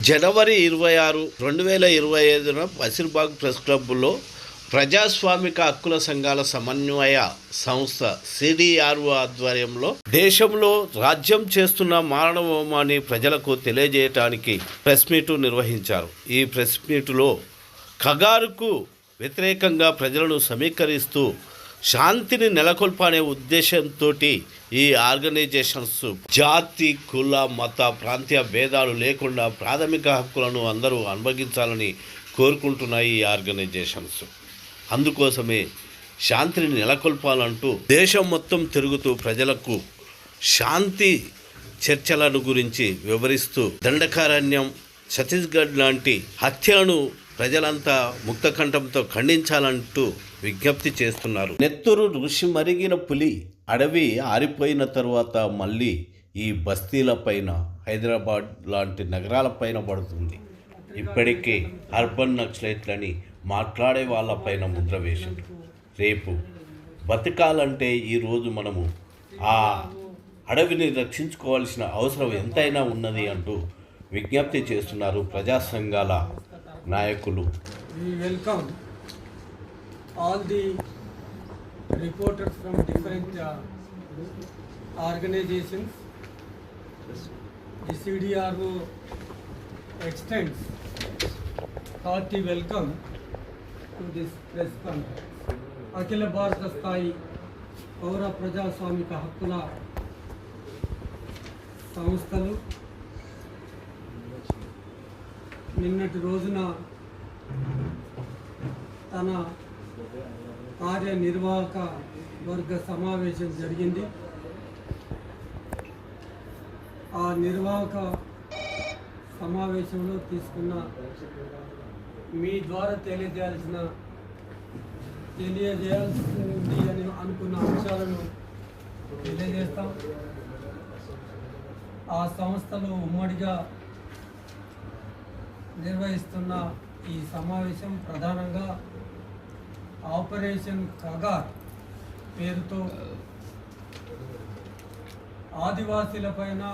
జనవరి ఇరవై ఆరు రెండు వేల ఇరవై ఐదున పసిర్బాగ్ ప్రెస్ క్లబ్లో ప్రజాస్వామిక హక్కుల సంఘాల సమన్వయ సంస్థ సిడిఆర్ఓ ఆధ్వర్యంలో దేశంలో రాజ్యం చేస్తున్న మారణవోమాన్ని ప్రజలకు తెలియజేయటానికి ప్రెస్ మీటు నిర్వహించారు. ఈ ప్రెస్ మీటులో కగారుకు వ్యతిరేకంగా ప్రజలను సమీకరిస్తూ శాంతిని నెలకొల్పనే ఉద్దేశంతో ఈ ఆర్గనైజేషన్స్ జాతి కుల మత ప్రాంతీయ భేదాలు లేకుండా ప్రాథమిక హక్కులను అందరూ అనుభవించాలని కోరుకుంటున్నాయి ఈ ఆర్గనైజేషన్స్. అందుకోసమే శాంతిని నెలకొల్పాలంటూ దేశం మొత్తం తిరుగుతూ ప్రజలకు శాంతి చర్చలను గురించి వివరిస్తూ దండకారణ్యం ఛత్తీస్గఢ్ లాంటి హత్యలను ప్రజలంతా ముక్తకంఠంతో ఖండించాలంటూ విజ్ఞప్తి చేస్తున్నారు. నెత్తురు ఋషి మరిగిన పులి అడవి ఆరిపోయిన తరువాత మళ్ళీ ఈ బస్తీలపైన హైదరాబాద్ లాంటి నగరాలపైన పడుతుంది. ఇప్పటికే అర్బన్ నక్సలైట్లని మాట్లాడే వాళ్ళపైన ముద్ర వేశారు రేపు బతకాలంటే ఈరోజు మనము ఆ అడవిని రక్షించుకోవాల్సిన అవసరం ఎంతైనా ఉన్నది అంటూ విజ్ఞప్తి చేస్తున్నారు ప్రజా సంఘాల నాయకులు. Welcome all the reporters from different organisations CDRO extends hearty welcome అఖిల భారత స్థాయి పౌర ప్రజాస్వామిక హక్కుల సంస్థలు నిన్నటి రోజున తన కార్యనిర్వాహక వర్గ సమావేశం జరిగింది. ఆ నిర్వాహక సమావేశంలో తీసుకున్న మీ ద్వారా తెలియజేయాల్సిన తెలియజేయాల్సింది అని అనుకున్న అంశాలను తెలియజేస్తాం. ఆ సంస్థలు ఉమ్మడిగా నిర్వహిస్తున్న ఈ సమావేశం ప్రధానంగా ఆపరేషన్ కగార్ పేరుతో ఆదివాసీలపైన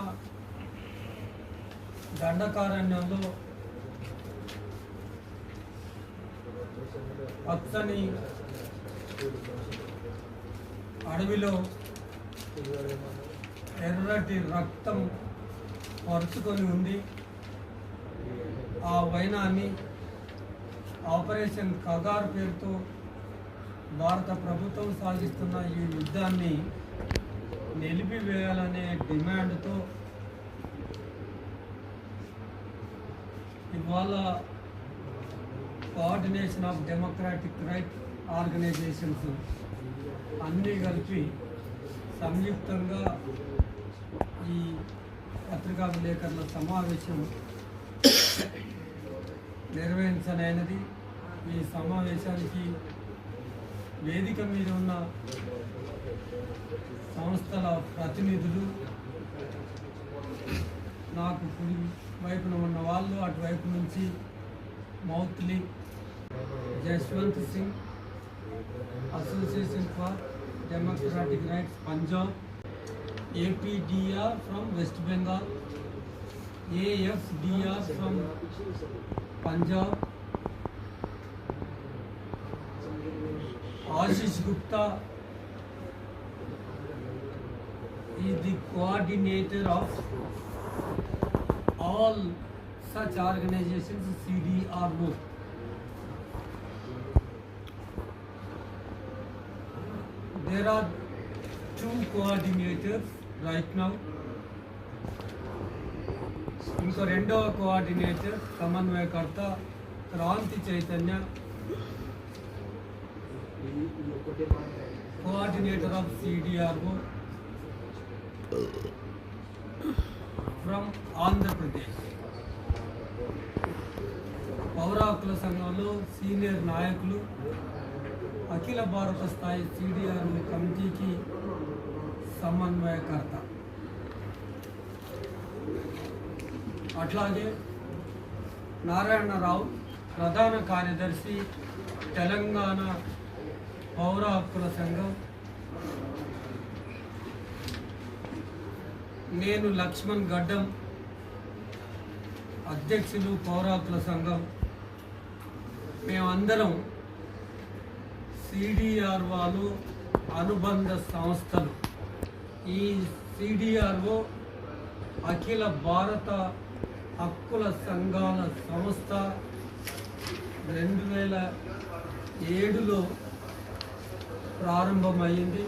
దండకారణ్యంలో పచ్చని అడవిలో ఎర్రటి రక్తం పరుచుకొని ఉంది. ఆ వైనాన్ని ఆపరేషన్ కగార్ పేరుతో భారత ప్రభుత్వం సాగిస్తున్న ఈ యుద్ధాన్ని నిలిపివేయాలనే డిమాండ్తో ఇవాళ coordination of democratic right organisations అన్నీ కలిపి సంయుక్తంగా ఈ పత్రికా విలేకరుల సమావేశం నిర్వహించనైనది. ఈ సమావేశానికి వేదిక మీద ఉన్న సంస్థల ప్రతినిధులు నాకు కుడి వైపున ఉన్న వాళ్ళు అటువైపు నుంచి మౌత్లీ Jaswant Singh association for democratic rights Punjab APDR from West Bengal AFDR from Punjab Ashish Gupta. Coordinator of all such organisation C D R O there are two coordinators right now ఇంకో రెండవ coordinator సమన్వయకర్త Kranti Chaitanya. Coordinator of CDRO from Andhra Pradesh పౌరాకుల సంఘంలో senior నాయకులు అఖిల భారత స్థాయి CDR కమిటీకి సమన్వయకర్త. అట్లాగే నారాయణరావు ప్రధాన కార్యదర్శి తెలంగాణ పౌర హక్కుల సంఘం. నేను లక్ష్మణ్ గడ్డం అధ్యక్షులు పౌరాకుల సంఘం. మేమందరం సిడిఆర్ఓలు అనుబంధ సంస్థలు. ఈ సిడిఆర్ఓ అఖిల భారత హక్కుల సంఘాల సంస్థ రెండు వేల ఏడులో ప్రారంభమైంది.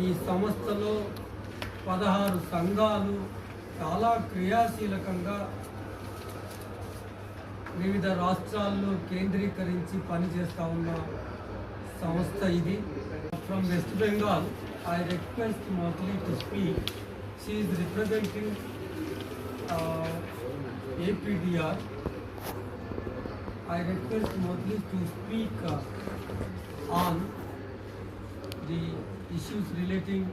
ఈ సంస్థలో పదహారు సంఘాలు చాలా క్రియాశీలకంగా వివిధ రాష్ట్రాల్లో కేంద్రీకరించి పనిచేస్తూ ఉన్న సంస్థ ఇది. From West Bengal I request mostly to speak she representing APDR I request Modi to speak uh, on the issues relating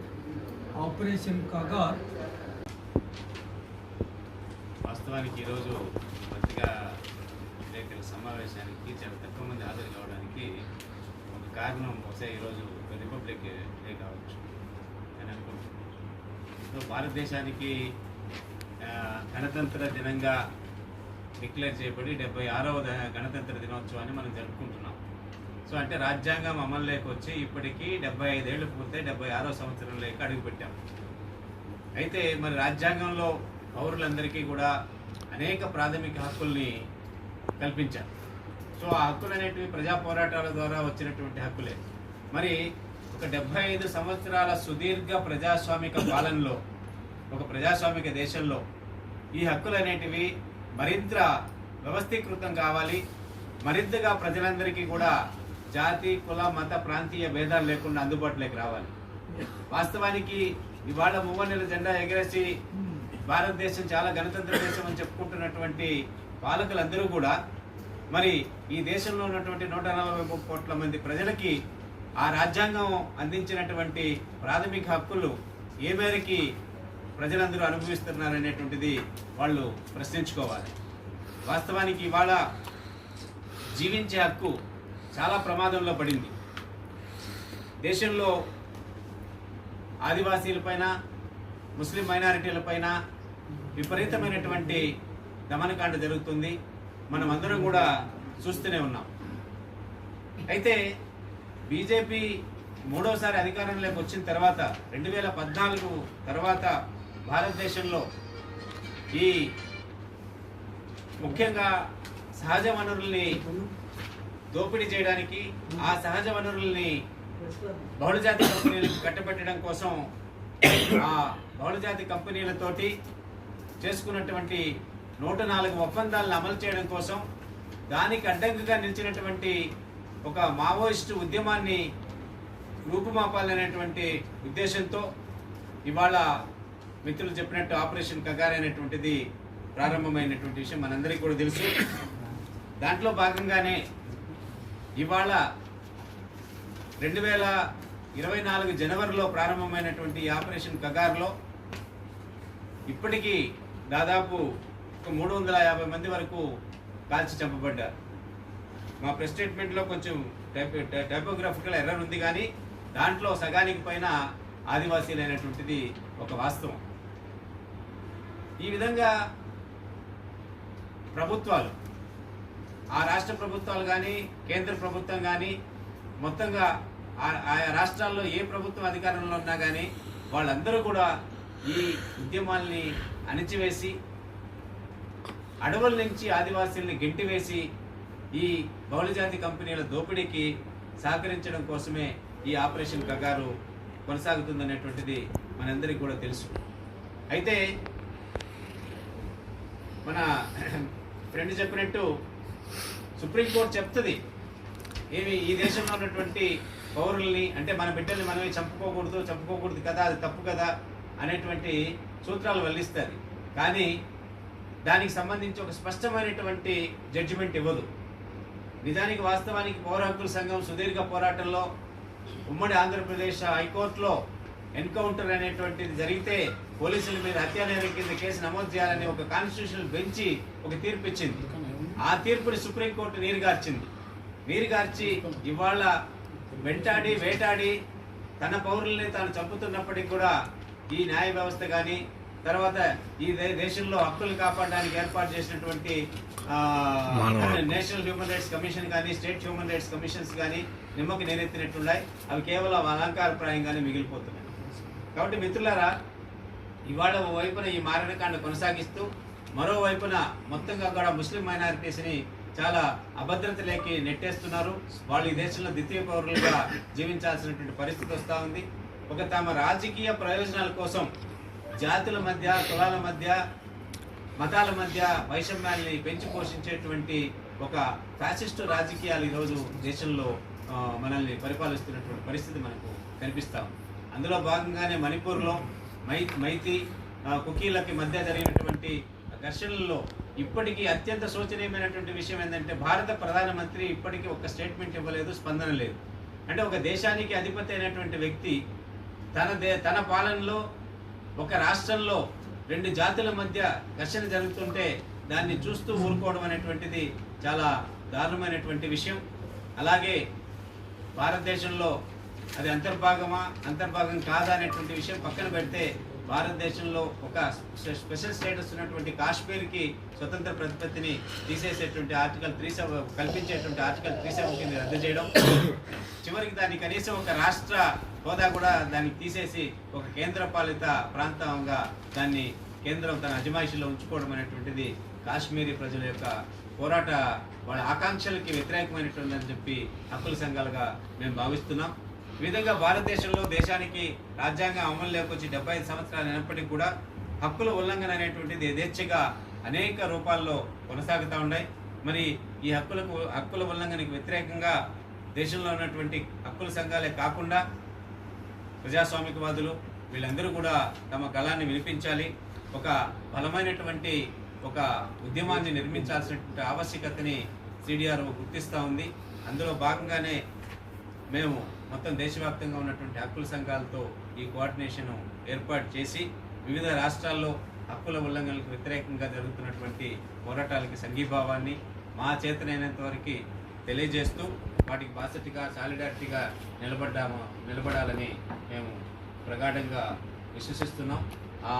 Operation Kagar. వాస్తవానికి ఈరోజు పత్రికా విలేకరుల సమావేశానికి చాలా తక్కువ మంది హాజరు కావడానికి ఒక కారణం బహుశా ఈరోజు ఒక రిపబ్లిక్ డే కావచ్చు అని అనుకుంటున్నాను సో భారతదేశానికి గణతంత్ర దినంగా డిక్లేర్ చేయబడి డెబ్బై ఆరవ ద- గణతంత్ర దినోత్సవాన్ని మనం జరుపుకుంటున్నాం. సో అంటే రాజ్యాంగం అమల్లోకి వచ్చి ఇప్పటికీ డెబ్బై ఐదేళ్ళు పూర్తయి డెబ్బై ఆరో సంవత్సరంలోకి అడుగుపెట్టాం. అయితే మరి రాజ్యాంగంలో పౌరులందరికీ కూడా అనేక ప్రాథమిక హక్కుల్ని కల్పించారు సో ఆ హక్కులు అనేటివి ప్రజా పోరాటాల ద్వారా వచ్చినటువంటి హక్కులే. మరి ఒక డెబ్బై ఐదు సంవత్సరాల సుదీర్ఘ ప్రజాస్వామిక పాలనలో ఒక ప్రజాస్వామిక దేశంలో ఈ హక్కులు అనేటివి మరింత వ్యవస్థీకృతం కావాలి. మరింతగా ప్రజలందరికీ కూడా జాతి కుల మత ప్రాంతీయ భేదాలు లేకుండా అందుబాటులోకి రావాలి. వాస్తవానికి ఇవాళ మూవన్నెల జెండా ఎగరేసి భారతదేశం చాలా గణతంత్ర దేశం అని చెప్పుకుంటున్నటువంటి పాలకులందరూ కూడా మరి ఈ దేశంలో ఉన్నటువంటి నూట నలభై ముప్పై కోట్ల మంది ప్రజలకి ఆ రాజ్యాంగం అందించినటువంటి ప్రాథమిక హక్కులు ఏ మేరకి ప్రజలందరూ అనుభవిస్తున్నారనేటువంటిది వాళ్ళు ప్రశ్నించుకోవాలి. వాస్తవానికి ఇవాళ జీవించే హక్కు చాలా ప్రమాదంలో పడింది. దేశంలో ఆదివాసీలపైన ముస్లిం మైనారిటీలపైన విపరీతమైనటువంటి దమనకాండ జరుగుతుంది. మనం అందరం కూడా చూస్తూనే ఉన్నాం. అయితే బీజేపీ మూడోసారి అధికారంలోకి వచ్చిన తర్వాత రెండు వేల పద్నాలుగు తర్వాత భారతదేశంలో ఈ ముఖ్యంగా సహజ వనరుల్ని దోపిడీ చేయడానికి ఆ సహజ వనరుల్ని బహుళజాతి కంపెనీలకు కట్టబెట్టడం కోసం ఆ బహుళజాతి కంపెనీలతోటి చేసుకున్నటువంటి నూట నాలుగు ఒప్పందాలను అమలు చేయడం కోసం దానికి అడ్డంకుగా నిలిచినటువంటి ఒక మావోయిస్టు ఉద్యమాన్ని రూపుమాపాలనేటువంటి ఉద్దేశంతో ఇవాళ మిత్రులు చెప్పినట్టు ఆపరేషన్ కగార్ అనేటువంటిది ప్రారంభమైనటువంటి విషయం మనందరికీ కూడా తెలుసు. దాంట్లో భాగంగానే ఇవాళ రెండు వేల ఇరవై నాలుగు జనవరిలో ప్రారంభమైనటువంటి ఆపరేషన్ కగార్లో ఇప్పటికీ దాదాపు ఒక మూడు వందల యాభై మంది వరకు కాల్చి చంపబడ్డారు. మా ప్రెస్ స్టేట్మెంట్లో కొంచెం టైప్ టైపోగ్రాఫికల్ ఎర్రర్ ఉంది కానీ దాంట్లో సగానికి పైన ఆదివాసీలైనటువంటిది ఒక వాస్తవం. ఈ విధంగా ప్రభుత్వాలు ఆ రాష్ట్ర ప్రభుత్వాలు కానీ కేంద్ర ప్రభుత్వం కానీ మొత్తంగా ఆ- ఆయా రాష్ట్రాల్లో ఏ ప్రభుత్వం అధికారంలో ఉన్నా కానీ వాళ్ళందరూ కూడా ఈ ఉద్యమాల్ని అణిచివేసి అడవుల నుంచి ఆదివాసీల్ని గెంటివేసి ఈ బహుళజాతి కంపెనీల దోపిడీకి సహకరించడం కోసమే ఈ ఆపరేషన్ కగారు కొనసాగుతుందనేటువంటిది మనందరికీ కూడా తెలుసు. అయితే మన ఫ్రెండ్ చెప్పినట్టు సుప్రీంకోర్టు చెప్తుంది ఏమి ఈ దేశంలో ఉన్నటువంటి పౌరుల్ని అంటే మన బిడ్డల్ని మనమే చంపుకోకూడదు చంపుకోకూడదు కదా అది తప్పు కదా అనేటువంటి సూత్రాలు వల్లిస్తుంది కానీ దానికి సంబంధించి ఒక స్పష్టమైనటువంటి జడ్జిమెంట్ ఇవ్వదు. నిజానికి వాస్తవానికి పౌర హక్కుల సంఘం సుదీర్ఘ పోరాటంలో ఉమ్మడి ఆంధ్రప్రదేశ్ హైకోర్టులో ఎన్కౌంటర్ అనేటువంటిది జరిగితే పోలీసుల మీద హత్యానేరం కింద కేసు నమోదు చేయాలని ఒక కాన్స్టిట్యూషన్ బెంచి ఒక తీర్పు ఇచ్చింది ఆ తీర్పుని సుప్రీంకోర్టు నీరుగార్చింది. నీరుగార్చి ఇవాళ వెంటాడి వేటాడి తన పౌరుల్ని తాను చంపుతున్నప్పటికీ కూడా ఈ న్యాయ వ్యవస్థ కానీ తర్వాత ఈ దేశంలో హక్కులు కాపాడడానికి ఏర్పాటు చేసినటువంటి నేషనల్ హ్యూమన్ రైట్స్ కమిషన్ కానీ స్టేట్ హ్యూమన్ రైట్స్ కమిషన్స్ కానీ నిమ్మకి నేరెత్తినట్టున్నాయి అవి కేవలం అలంకారప్రాయంగానే మిగిలిపోతున్నాయి. కాబట్టి మిత్రులారా ఇవాళ వైపున ఈ మారణకాండ కొనసాగిస్తూ మరోవైపున మొత్తంగా కూడా ముస్లిం మైనారిటీస్ని చాలా అభద్రతలోకి నెట్టేస్తున్నారు. వాళ్ళు ఈ దేశంలో ద్వితీయ పౌరులుగా జీవించాల్సినటువంటి పరిస్థితి వస్తూ ఉంది. ఒక తమ రాజకీయ ప్రయోజనాల కోసం జాతుల మధ్య కులాల మధ్య మతాల మధ్య వైషమ్యాల్ని పెంచి పోషించేటువంటి ఒక ఫ్యాసిస్టు రాజకీయాలు ఈరోజు దేశంలో మనల్ని పరిపాలిస్తున్నటువంటి పరిస్థితి మనకు కనిపిస్తాం అందులో భాగంగానే మణిపూర్లో మై మైతి కుకీలకి మధ్య జరిగినటువంటి ఘర్షణల్లో ఇప్పటికీ అత్యంత శోచనీయమైనటువంటి విషయం ఏంటంటే భారత ప్రధానమంత్రి ఇప్పటికీ ఒక స్టేట్మెంట్ ఇవ్వలేదు స్పందన లేదు. అంటే ఒక దేశానికి అధిపతి అయినటువంటి వ్యక్తి తన దే తన పాలనలో ఒక రాష్ట్రంలో రెండు జాతుల మధ్య ఘర్షణ జరుగుతుంటే దాన్ని చూస్తూ ఊరుకోవడం అనేటువంటిది చాలా దారుణమైనటువంటి విషయం. అలాగే భారతదేశంలో అది అంతర్భాగమా అంతర్భాగం కాదా అనేటువంటి విషయం పక్కన పెడితే భారతదేశంలో ఒక స్పె- స్పెషల్ స్టేటస్ ఉన్నటువంటి కాశ్మీర్కి స్వతంత్ర ప్రతిపత్తిని తీసేసేటువంటి ఆర్టికల్ త్రీ సెవెన్ కల్పించేటువంటి ఆర్టికల్ త్రీ సెవెన్ కింద రద్దు చేయడం. చివరికి దాన్ని కనీసం ఒక రాష్ట్ర హోదా కూడా దాన్ని తీసేసి ఒక కేంద్ర పాలిత ప్రాంతంగా దాన్ని కేంద్రం తన అజమాయిషీలో ఉంచుకోవడం అనేటువంటిది కాశ్మీరీ ప్రజల యొక్క పోరాట వాళ్ళ ఆకాంక్షలకి వ్యతిరేకమైనటువంటి అని చెప్పి హక్కుల సంఘాలుగా మేము భావిస్తున్నాం. విధంగా భారతదేశంలో దేశానికి రాజ్యాంగం అమలులోకి వచ్చి డెబ్బై ఐదు సంవత్సరాలు అయినప్పటికీ కూడా హక్కుల ఉల్లంఘన అనేటువంటిది యథేచ్ఛగా అనేక రూపాల్లో కొనసాగుతూ ఉన్నాయి. మరి ఈ హక్కులకు హక్కుల ఉల్లంఘనకు వ్యతిరేకంగా దేశంలో ఉన్నటువంటి హక్కుల సంఘాలే కాకుండా ప్రజాస్వామికవాదులు వీళ్ళందరూ కూడా తమ గళాన్ని వినిపించాలి. ఒక బలమైనటువంటి ఒక ఉద్యమాన్ని నిర్మించాల్సినటువంటి ఆవశ్యకతని సిడిఆర్ఓ గుర్తిస్తూ ఉంది. అందులో భాగంగానే మేము మొత్తం దేశవ్యాప్తంగా ఉన్నటువంటి హక్కుల సంఘాలతో ఈ కోఆర్డినేషన్ ఏర్పాటు చేసి వివిధ రాష్ట్రాల్లో హక్కుల ఉల్లంఘనలకు వ్యతిరేకంగా జరుగుతున్నటువంటి పోరాటాలకి సంఘీభావాన్ని మా చేతనైనంత వరకు తెలియజేస్తూ వాటికి బాసటిగా సాలిడారిటీగా నిలబడ్డాము నిలబడాలని మేము ప్రగాఢంగా విశ్వసిస్తున్నాం. ఆ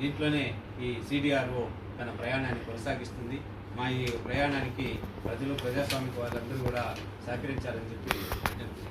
దీంట్లోనే ఈ సిడిఆర్ఓ తన ప్రయాణాన్ని కొనసాగిస్తుంది. మా ఈ ప్రయాణానికి ప్రజలు ప్రజాస్వామిక వాళ్ళందరూ కూడా సహకరించాలని చెప్పి విజ్ఞప్తి